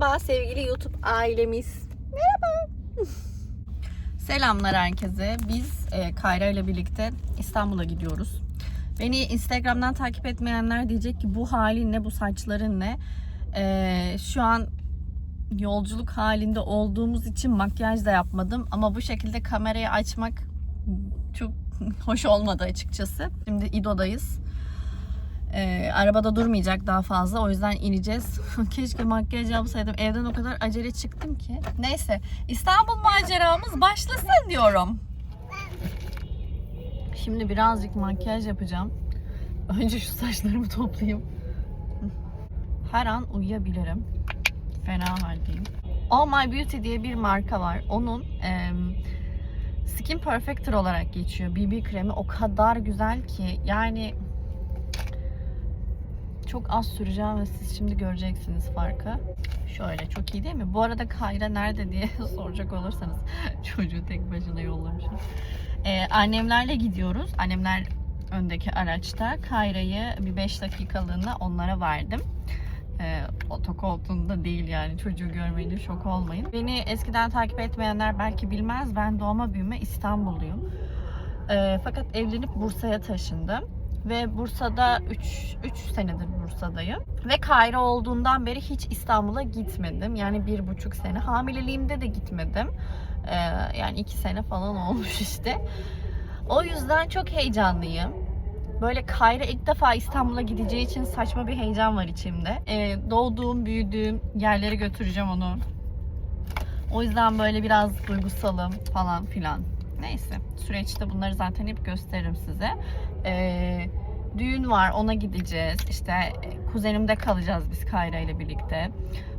Merhaba sevgili YouTube ailemiz. Merhaba. Selamlar herkese. Biz e, Kayra ile birlikte İstanbul'a gidiyoruz. Beni Instagram'dan takip etmeyenler diyecek ki bu halin ne, bu saçların ne? E, şu an yolculuk halinde olduğumuz için makyaj da yapmadım. Ama bu şekilde kamerayı açmak çok hoş olmadı açıkçası. Şimdi İdo'dayız. Ee, arabada durmayacak daha fazla. O yüzden ineceğiz. Keşke makyaj yapsaydım. Evden o kadar acele çıktım ki. Neyse. İstanbul maceramız başlasın diyorum. Şimdi birazcık makyaj yapacağım. Önce şu saçlarımı toplayayım. Her an uyuyabilirim. Fena haldeyim. Oh My Beauty diye bir marka var. Onun em, Skin Perfector olarak geçiyor. BB kremi o kadar güzel ki yani çok az süreceğim ve siz şimdi göreceksiniz farkı. Şöyle çok iyi değil mi? Bu arada Kayra nerede diye soracak olursanız çocuğu tek başına yollamışım. Ee, annemlerle gidiyoruz. Annemler öndeki araçta. Kayra'yı bir 5 dakikalığına onlara verdim. Ee, otokoltuğunda değil yani çocuğu görmeyince şok olmayın. Beni eskiden takip etmeyenler belki bilmez. Ben doğma büyüme İstanbulluyum. Ee, fakat evlenip Bursa'ya taşındım. Ve Bursa'da 3 3 senedir Bursa'dayım. Ve Kayra olduğundan beri hiç İstanbul'a gitmedim. Yani bir buçuk sene. Hamileliğimde de gitmedim. Ee, yani iki sene falan olmuş işte. O yüzden çok heyecanlıyım. Böyle Kayra ilk defa İstanbul'a gideceği için saçma bir heyecan var içimde. Ee, doğduğum, büyüdüğüm yerlere götüreceğim onu. O yüzden böyle biraz duygusalım falan filan. Neyse süreçte bunları zaten hep gösteririm size. Ee, düğün var ona gideceğiz. İşte e, kuzenimde kalacağız biz Kayra ile birlikte.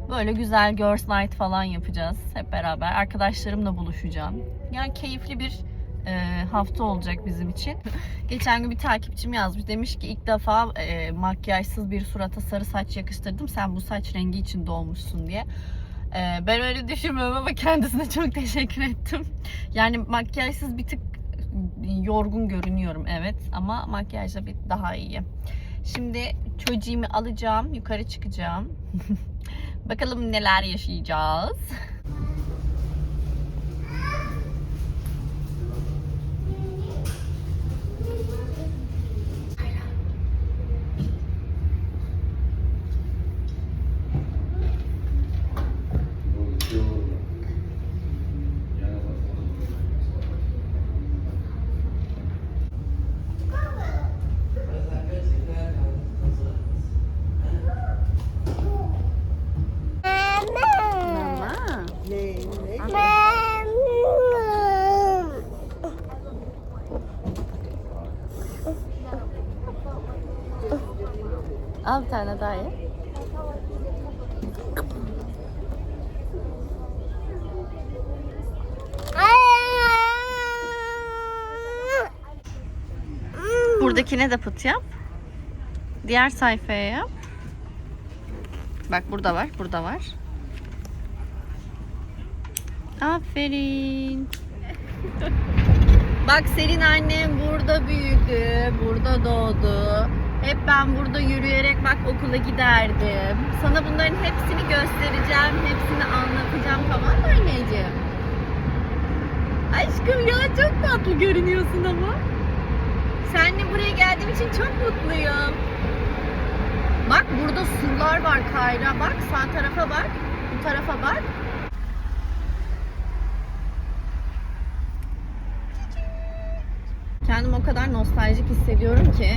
Böyle güzel girls night falan yapacağız hep beraber. Arkadaşlarımla buluşacağım. Yani keyifli bir e, hafta olacak bizim için. Geçen gün bir takipçim yazmış. Demiş ki ilk defa e, makyajsız bir surata sarı saç yakıştırdım. Sen bu saç rengi için doğmuşsun diye. E, ben öyle düşünmüyorum ama kendisine çok teşekkür ettim. Yani makyajsız bir tık yorgun görünüyorum evet ama makyajla bir daha iyi. Şimdi çocuğumu alacağım, yukarı çıkacağım. Bakalım neler yaşayacağız. Tane daha ye. Buradakine de pıt yap. Diğer sayfaya yap. Bak burada var, burada var. Aferin. Bak senin annen burada büyüdü, burada doğdu. Hep ben burada yürüyerek bak okula giderdim. Sana bunların hepsini göstereceğim, hepsini anlatacağım tamam mı anneciğim? Aşkım ya çok tatlı görünüyorsun ama. Seninle buraya geldiğim için çok mutluyum. Bak burada surlar var Kayra. Bak sağ tarafa bak. Bu tarafa bak. Kendimi o kadar nostaljik hissediyorum ki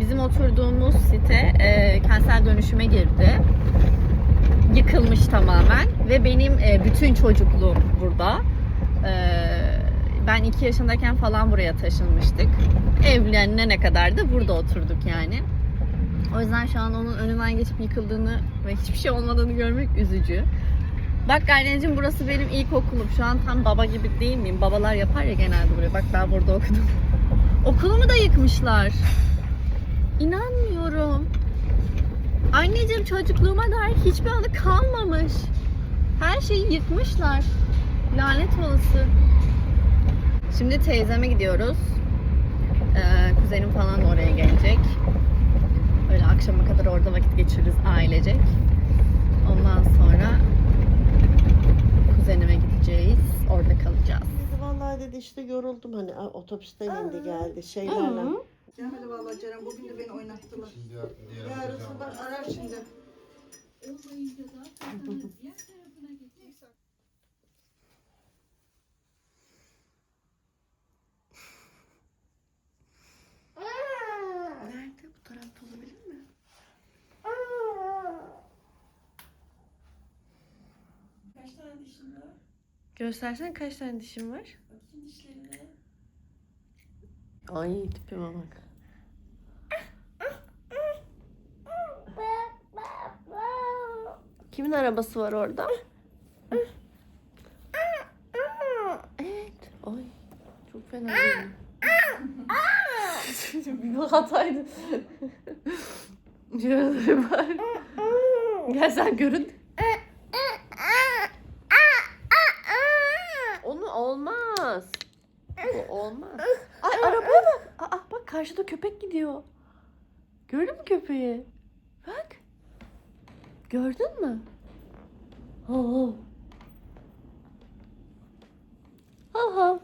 bizim oturduğumuz site e, kentsel dönüşüme girdi. Yıkılmış tamamen ve benim e, bütün çocukluğum burada. E, ben 2 yaşındayken falan buraya taşınmıştık. Evlenene kadar da burada oturduk yani. O yüzden şu an onun önünden geçip yıkıldığını ve hiçbir şey olmadığını görmek üzücü. Bak anneciğim burası benim ilkokulum. Şu an tam baba gibi değil miyim? Babalar yapar ya genelde buraya. Bak ben burada okudum. Okulumu da yıkmışlar. İnanmıyorum. Anneciğim çocukluğuma dair hiçbir anı kalmamış. Her şeyi yıkmışlar. Lanet olası. Şimdi teyzeme gidiyoruz. Ee, kuzenim falan da oraya gelecek. Öyle akşama kadar orada vakit geçiririz ailecek. Ondan sonra kuzenime gideceğiz. Orada kalacağız geldi işte yoruldum hani otobüsten indi geldi şeylerle. Gelmedi vallahi Ceren. Bugün de beni oynattılar. Şimdi diğer, diğer Yarın hocam sabah var. arar şimdi. Nerede? Bu tarafta olabilir mi? Kaç tane dişin var? Göstersen kaç tane dişim var? Bakayım dişlerine. Ay tipime bak. Kimin arabası var orada? Evet. Ay çok fena. Bir hataydı. Gel sen görün. Onu olmaz. O olmaz. Ay arabaya bak. Aa, bak karşıda köpek gidiyor. Gördün mü köpeği? Bak. Gördün mü? Hav hav. Hav hav.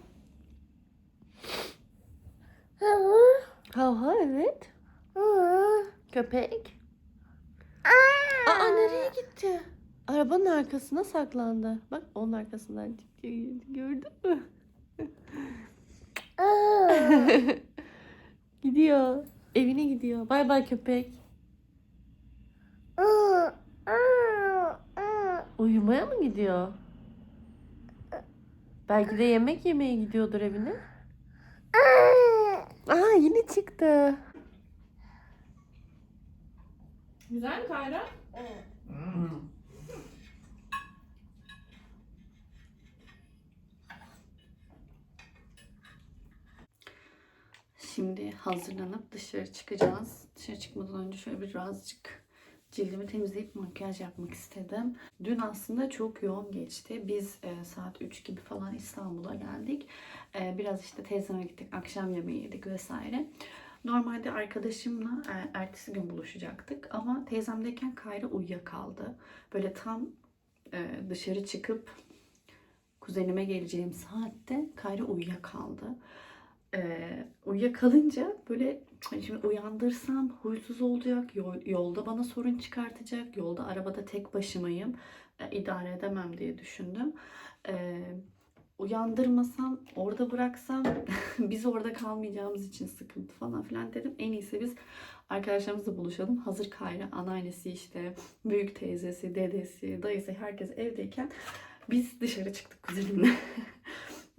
Hav hav evet. Köpek. Aa nereye gitti? Arabanın arkasına saklandı. Bak onun arkasından çıktı. Gördün mü? gidiyor. Evine gidiyor. Bay bay köpek. Uyumaya mı gidiyor? Belki de yemek yemeye gidiyordur evine. Aa yine çıktı. Güzel mi Kayra? Şimdi hazırlanıp dışarı çıkacağız. Dışarı çıkmadan önce şöyle birazcık cildimi temizleyip makyaj yapmak istedim. Dün aslında çok yoğun geçti. Biz e, saat 3 gibi falan İstanbul'a geldik. E, biraz işte teyzeme gittik, akşam yemeği yedik vesaire. Normalde arkadaşımla e, ertesi gün buluşacaktık ama teyzemdeyken Kayra uyuyakaldı. Böyle tam e, dışarı çıkıp kuzenime geleceğim saatte Kayra uyuyakaldı e, uyuyakalınca böyle hani şimdi uyandırsam huysuz olacak, yol- yolda bana sorun çıkartacak, yolda arabada tek başımayım, e, idare edemem diye düşündüm. E, uyandırmasam, orada bıraksam biz orada kalmayacağımız için sıkıntı falan filan dedim. En iyisi biz arkadaşlarımızla buluşalım. Hazır Kayra, anneannesi işte, büyük teyzesi, dedesi, dayısı herkes evdeyken biz dışarı çıktık kuzenimle.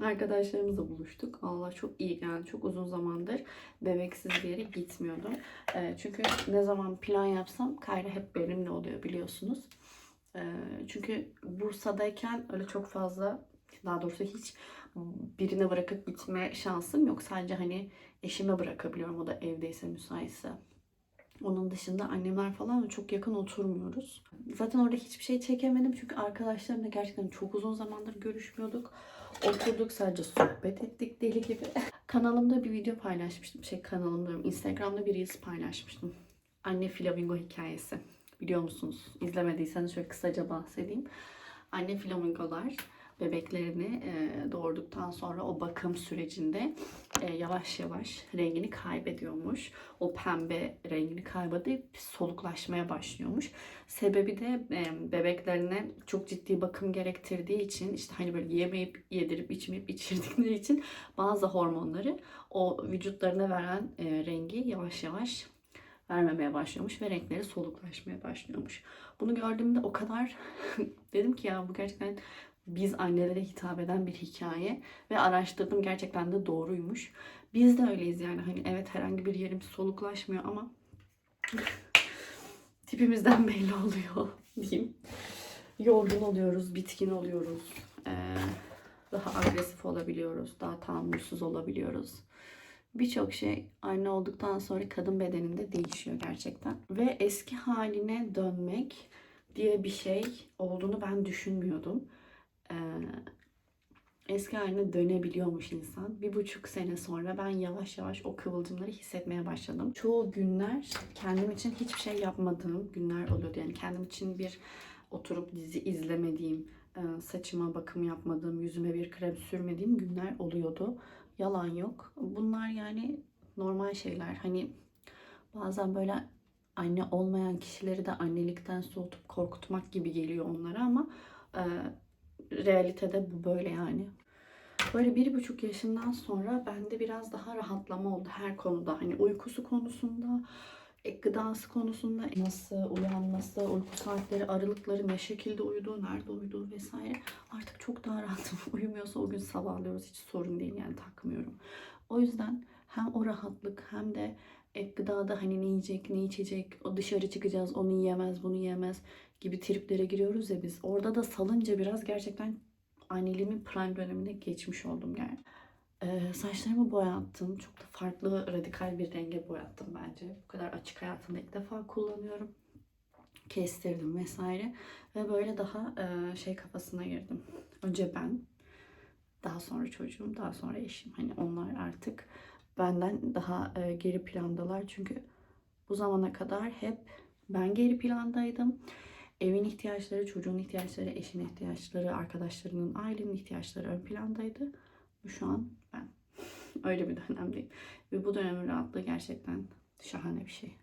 Arkadaşlarımızla buluştuk. Allah çok iyi geldi. Çok uzun zamandır bebeksiz bir yere gitmiyordum. Ee, çünkü ne zaman plan yapsam Kayra hep benimle oluyor biliyorsunuz. Ee, çünkü Bursa'dayken öyle çok fazla daha doğrusu hiç birine bırakıp gitme şansım yok. Sadece hani eşime bırakabiliyorum o da evdeyse müsaitse. Onun dışında annemler falan çok yakın oturmuyoruz. Zaten orada hiçbir şey çekemedim çünkü arkadaşlarımla gerçekten çok uzun zamandır görüşmüyorduk. Oturduk sadece sohbet ettik deli gibi. Kanalımda bir video paylaşmıştım. Şey kanalımda Instagram'da bir reels paylaşmıştım. Anne flamingo hikayesi. Biliyor musunuz? İzlemediyseniz şöyle kısaca bahsedeyim. Anne flamingolar bebeklerini e, doğurduktan sonra o bakım sürecinde e, yavaş yavaş rengini kaybediyormuş. O pembe rengini kaybedip soluklaşmaya başlıyormuş. Sebebi de e, bebeklerine çok ciddi bakım gerektirdiği için işte hani böyle yemeyip yedirip içmeyip içirdikleri için bazı hormonları o vücutlarına veren e, rengi yavaş yavaş vermemeye başlıyormuş ve renkleri soluklaşmaya başlıyormuş. Bunu gördüğümde o kadar dedim ki ya bu gerçekten biz annelere hitap eden bir hikaye ve araştırdım gerçekten de doğruymuş. Biz de öyleyiz yani hani evet herhangi bir yerimiz soluklaşmıyor ama tipimizden belli oluyor diyeyim. Yorgun oluyoruz, bitkin oluyoruz. Ee, daha agresif olabiliyoruz, daha tahammülsüz olabiliyoruz. Birçok şey anne olduktan sonra kadın bedeninde değişiyor gerçekten. Ve eski haline dönmek diye bir şey olduğunu ben düşünmüyordum. Ee, eski haline dönebiliyormuş insan. Bir buçuk sene sonra ben yavaş yavaş o kıvılcımları hissetmeye başladım. Çoğu günler kendim için hiçbir şey yapmadığım günler oluyordu. Yani kendim için bir oturup dizi izlemediğim, e, saçıma bakım yapmadığım, yüzüme bir krem sürmediğim günler oluyordu. Yalan yok. Bunlar yani normal şeyler. Hani bazen böyle anne olmayan kişileri de annelikten soğutup korkutmak gibi geliyor onlara ama e, realitede bu böyle yani. Böyle bir buçuk yaşından sonra bende biraz daha rahatlama oldu her konuda. Hani uykusu konusunda, e, gıdası konusunda nasıl uyanması, uyku saatleri, aralıkları, ne şekilde uyuduğu, nerede uyuduğu vesaire. Artık çok daha rahatım. Uyumuyorsa o gün sabahlıyoruz. Hiç sorun değil yani takmıyorum. O yüzden hem o rahatlık hem de e, gıdada hani ne yiyecek, ne içecek, o dışarı çıkacağız, onu yiyemez, bunu yiyemez gibi triplere giriyoruz ya biz. Orada da salınca biraz gerçekten anneliğimin prime dönemine geçmiş oldum yani. Ee, saçlarımı boyattım. Çok da farklı, radikal bir renge boyattım bence. Bu kadar açık hayatımda ilk defa kullanıyorum. Kestirdim vesaire. Ve böyle daha e, şey kafasına girdim. Önce ben, daha sonra çocuğum, daha sonra eşim. Hani onlar artık benden daha e, geri plandalar. Çünkü bu zamana kadar hep ben geri plandaydım. Evin ihtiyaçları, çocuğun ihtiyaçları, eşin ihtiyaçları, arkadaşlarının, ailenin ihtiyaçları ön plandaydı. Bu şu an ben. Öyle bir dönemdeyim. Ve bu dönemin rahatlığı gerçekten şahane bir şey.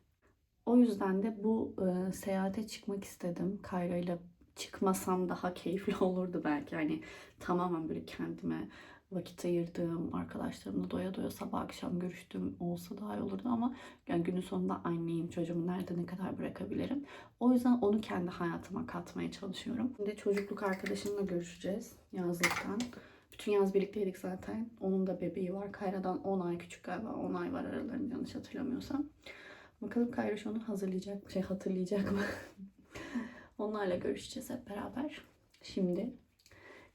O yüzden de bu e, seyahate çıkmak istedim. Kayra ile çıkmasam daha keyifli olurdu belki. Hani tamamen böyle kendime vakit ayırdığım, arkadaşlarımla doya doya sabah akşam görüştüğüm olsa daha iyi olurdu ama yani günün sonunda anneyim, çocuğumu nerede ne kadar bırakabilirim. O yüzden onu kendi hayatıma katmaya çalışıyorum. Şimdi çocukluk arkadaşımla görüşeceğiz yazlıktan. Bütün yaz birlikteydik zaten. Onun da bebeği var. Kayra'dan 10 ay küçük galiba. 10 ay var aralarında yanlış hatırlamıyorsam. Bakalım Kayra onu hazırlayacak, şey hatırlayacak mı? Onlarla görüşeceğiz hep beraber. Şimdi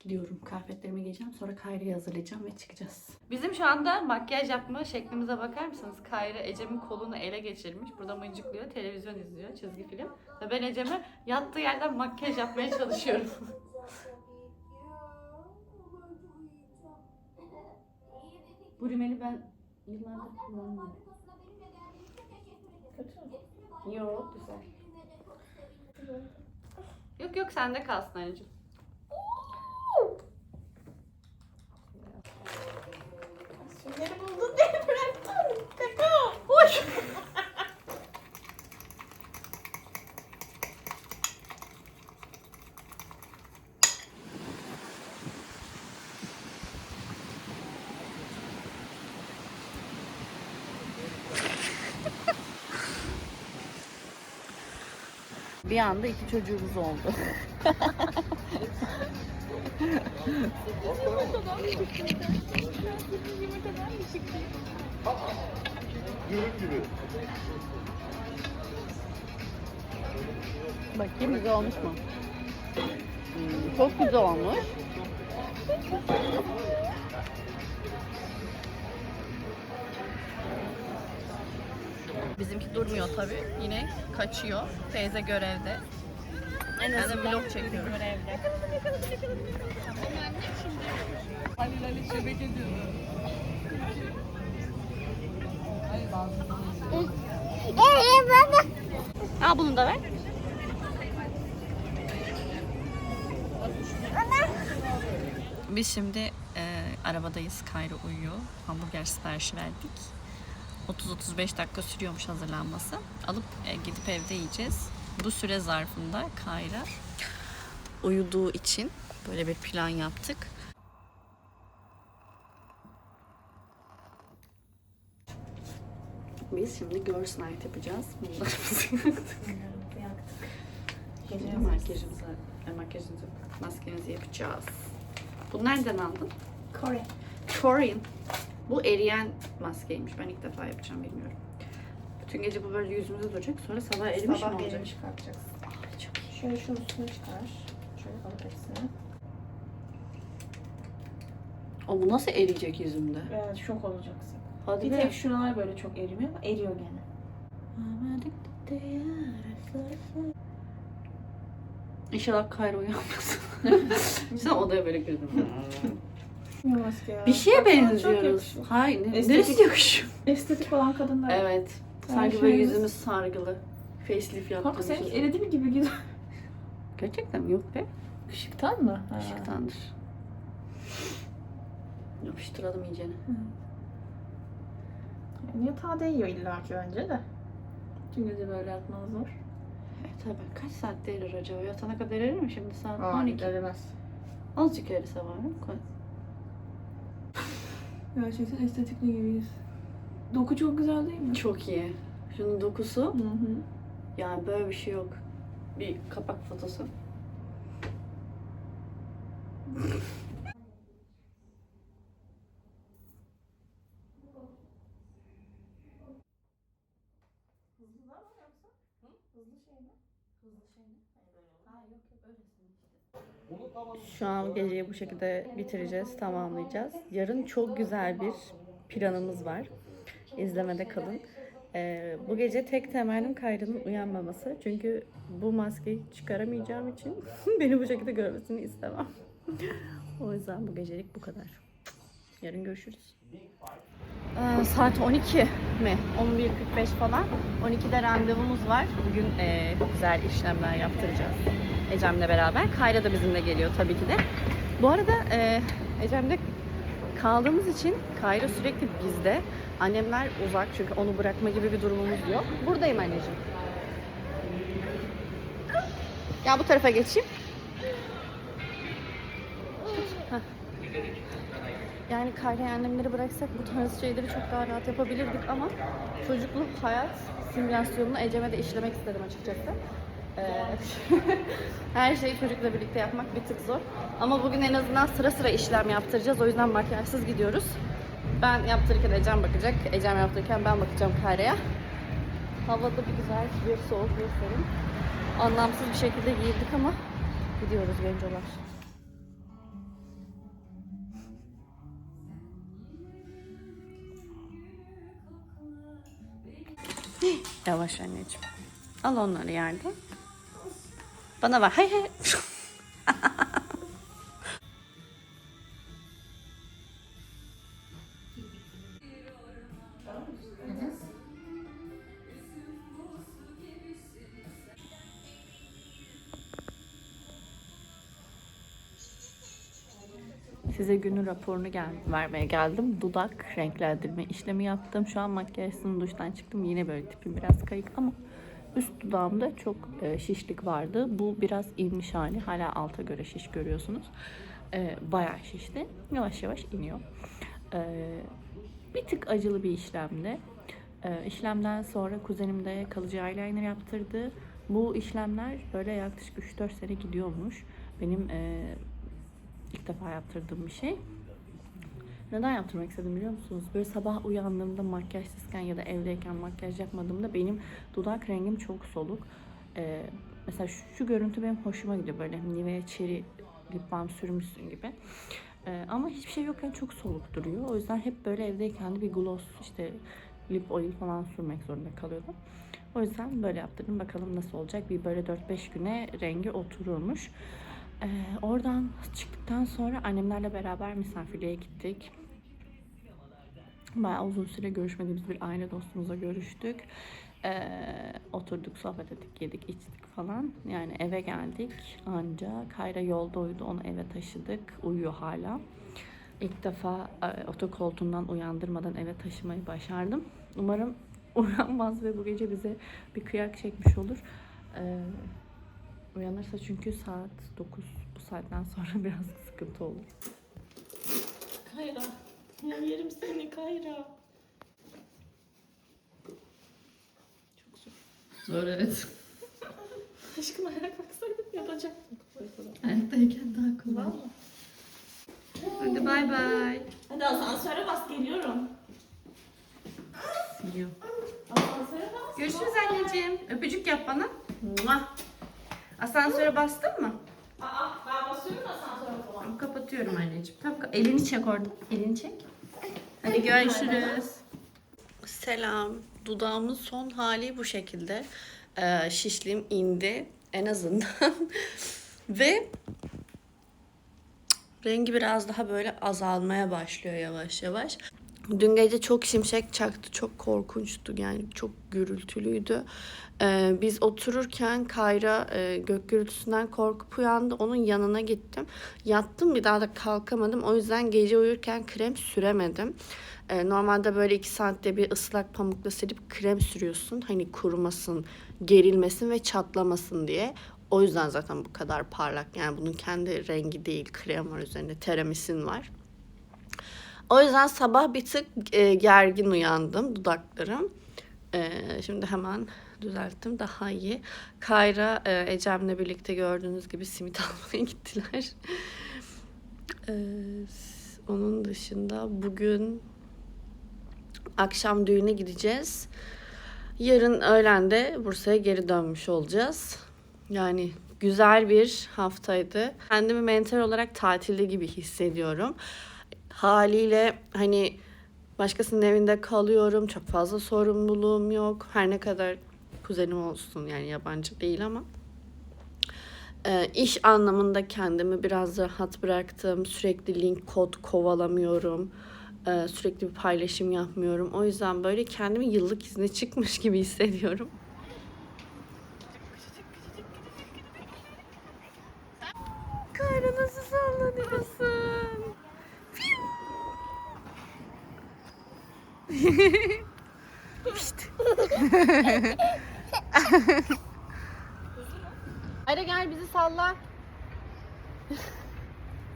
gidiyorum. Kıyafetlerimi giyeceğim. Sonra Kayra'yı hazırlayacağım ve çıkacağız. Bizim şu anda makyaj yapma şeklimize bakar mısınız? Kayra Ecem'in kolunu ele geçirmiş. Burada mıncıklıyor, televizyon izliyor, çizgi film. Ve ben Ecem'e yattığı yerden makyaj yapmaya çalışıyorum. Bu rimeli ben yıllardır kullanmıyorum. Kötü mü? Yok güzel. Yok yok sende kalsın anneciğim. Süngeri buldun diye bıraktım. Kaka. Hoş. Bir anda iki çocuğumuz oldu. Bakayım güzel olmuş mu? Hmm, çok güzel olmuş. Bizimki durmuyor tabii. Yine kaçıyor. Teyze görevde. En ben de vlog çekiyorum. Görevde. Halil Ali şebek ediyor. Al bunu da ver. Biz şimdi e, arabadayız. Kayra uyuyor. Hamburger siparişi verdik. 30-35 dakika sürüyormuş hazırlanması. Alıp e, gidip evde yiyeceğiz. Bu süre zarfında Kayra uyuduğu için böyle bir plan yaptık. Biz şimdi girls night yapacağız. Bunlarımızı yaktık. Şimdi makyajımızı, e, makyajımızı, maskemizi yapacağız. Bunu nereden aldın? Kore. Korean. Bu eriyen maskeymiş. Ben ilk defa yapacağım bilmiyorum. Bütün gece bu böyle yüzümüzde duracak. Sonra sabah erimiş Sabah mi olacak? çıkartacaksın. Ay, çok iyi. Şöyle şunun üstüne çıkar. Şöyle alıp hepsini. O bu nasıl eriyecek yüzümde? Evet şok olacaksın. Hadi Bir be. tek şuralar böyle çok erimiyor ama eriyor gene. İnşallah Kayra uyanmasın. Sen odaya böyle girdin. Bir şeye benziyoruz. Hayır, ne, Estetik- neresi yakışıyor? Estetik olan kadınlar. Evet. Sanki böyle yüzümüz sargılı. Facelift Bak yaptığımız sen için. eridi mi gibi gidiyor. Gerçekten mi? Yok be. Işıktan mı? Ha. Işıktandır. Yapıştıralım iyicene. Yani yatağa değiyor illa ki bence de. Tüm gece böyle yatmanız zor. Evet tabii. Kaç saatte erir acaba? Yatana kadar erir mi şimdi saat Aa, 12? Erimez. Azıcık erirse var mı? Koy. Gerçekten estetikli gibiyiz. Doku çok güzel değil mi? Çok iyi. Şunun dokusu Hı hı. yani böyle bir şey yok. Bir kapak fotosu. Şu an geceyi bu şekilde bitireceğiz, tamamlayacağız. Yarın çok güzel bir planımız var. İzlemede kalın. Ee, bu gece tek temennim Kayra'nın uyanmaması. Çünkü bu maskeyi çıkaramayacağım için beni bu şekilde görmesini istemem. o yüzden bu gecelik bu kadar. Yarın görüşürüz. Ee, saat 12 mi? 11.45 falan. 12'de randevumuz var. Bugün e, güzel işlemler yaptıracağız. Ecem'le beraber. Kayra da bizimle geliyor tabii ki de. Bu arada e, Ecem'de kaldığımız için Kayra sürekli bizde. Annemler uzak çünkü onu bırakma gibi bir durumumuz yok. Buradayım anneciğim. Ya bu tarafa geçeyim. Yani Kayra'yı annemleri bıraksak bu tarz şeyleri çok daha rahat yapabilirdik ama çocukluk hayat simülasyonunu Ecem'e de işlemek istedim açıkçası. Ee, her şeyi çocukla birlikte yapmak bir tık zor. Ama bugün en azından sıra sıra işlem yaptıracağız. O yüzden makyajsız gidiyoruz. Ben yaptırırken Ecem bakacak. Ecem yaptırırken ben bakacağım Kayra'ya. Havada bir güzel, bir soğuk, bir. Anlamsız bir şekilde giyindik ama gidiyoruz gencolar. Yavaş anneciğim. Al onları yerde. Bana ver. Hay hay. Size günün raporunu gel vermeye geldim. Dudak renklendirme işlemi yaptım. Şu an makyajsız duştan çıktım. Yine böyle tipim biraz kayık ama üst dudağımda çok e, şişlik vardı. Bu biraz inmiş hali. Hala alta göre şiş görüyorsunuz. E, bayağı şişti. Yavaş yavaş iniyor. E, bir tık acılı bir işlemdi. E, işlemden sonra kuzenim de kalıcı eyeliner yaptırdı. Bu işlemler böyle yaklaşık 3-4 sene gidiyormuş. Benim e, ilk defa yaptırdığım bir şey. Neden yaptırmak istedim biliyor musunuz? Böyle sabah uyandığımda makyajsızken ya da evdeyken makyaj yapmadığımda benim dudak rengim çok soluk. Ee, mesela şu, şu görüntü benim hoşuma gidiyor böyle Nivea Cherry lip balm sürmüşsün gibi. Ee, ama hiçbir şey yokken çok soluk duruyor. O yüzden hep böyle evdeyken de bir gloss işte lip oil falan sürmek zorunda kalıyordum. O yüzden böyle yaptırdım. Bakalım nasıl olacak. Bir böyle 4-5 güne rengi otururmuş. Ee, oradan çıktıktan sonra annemlerle beraber misafirliğe gittik. Bayağı uzun süre görüşmediğimiz bir aile dostumuzla görüştük. Ee, oturduk, sohbet ettik, yedik, içtik falan. Yani eve geldik anca. Kayra yolda uyudu, onu eve taşıdık. Uyuyor hala. İlk defa e, otokoltuğundan uyandırmadan eve taşımayı başardım. Umarım uyanmaz ve bu gece bize bir kıyak çekmiş olur. Ee, Uyanırsa çünkü saat 9 bu saatten sonra biraz sıkıntı olur. Kayra. Ya yerim seni Kayra. Çok zor. Zor evet. Aşkım ayağa kalksaydım yapacaktım. Ayaktayken daha kolay. Valla. Hadi bay bay. Hadi asansöre bas geliyorum. You. Asansöre bas. Görüşürüz anneciğim. Öpücük yap bana. Mua. Asansöre bastın mı? Aa ben basıyorum asansöre kapatıyorum anneciğim. Tamam, elini çek orada. Elini çek. Hadi görüşürüz. Selam. Dudağımın son hali bu şekilde. Ee, şişliğim indi en azından. Ve rengi biraz daha böyle azalmaya başlıyor yavaş yavaş. Dün gece çok şimşek çaktı. Çok korkunçtu. Yani çok gürültülüydü. Ee, biz otururken Kayra e, gök gürültüsünden korkup uyandı. Onun yanına gittim. Yattım bir daha da kalkamadım. O yüzden gece uyurken krem süremedim. Ee, normalde böyle iki saatte bir ıslak pamukla silip krem sürüyorsun. Hani kurumasın, gerilmesin ve çatlamasın diye. O yüzden zaten bu kadar parlak. Yani bunun kendi rengi değil. Krem var üzerinde. Teramisin var. O yüzden sabah bir tık e, gergin uyandım dudaklarım. E, şimdi hemen düzelttim daha iyi. Kayra e, Ecem'le birlikte gördüğünüz gibi simit almaya gittiler. E, onun dışında bugün akşam düğüne gideceğiz. Yarın öğlen de Bursa'ya geri dönmüş olacağız. Yani güzel bir haftaydı. Kendimi mental olarak tatilde gibi hissediyorum haliyle hani başkasının evinde kalıyorum. Çok fazla sorumluluğum yok. Her ne kadar kuzenim olsun yani yabancı değil ama e, iş anlamında kendimi biraz rahat bıraktım. Sürekli link kod kovalamıyorum. E, sürekli bir paylaşım yapmıyorum. O yüzden böyle kendimi yıllık izne çıkmış gibi hissediyorum. Kayra nasıl sallanıyorsun? Ayra gel bizi salla.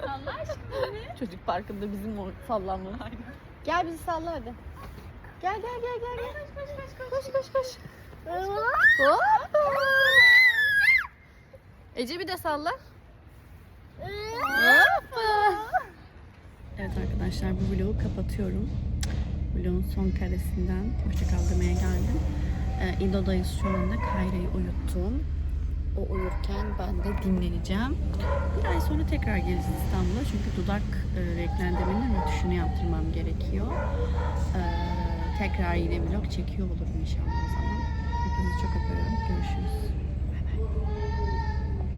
Allah aşkına. Çocuk parkında bizim o sallanmamız. Gel bizi salla hadi. Gel gel gel gel. gel. Koş koş koş koş koş. Hoppa. Ece bir de salla. Hoppa. Evet arkadaşlar bu vlogu kapatıyorum vlogun son karesinden hoşçakal demeye geldim. Ee, İdo'dayız şu anda. Kayra'yı uyuttum. O uyurken ben de dinleneceğim. Bir ay sonra tekrar geleceğiz İstanbul'a. Çünkü dudak e, renklendirmenin rötuşunu yaptırmam gerekiyor. Ee, tekrar yine vlog çekiyor olurum inşallah o zaman. Hepinizi çok öpüyorum. Görüşürüz. Bay bay.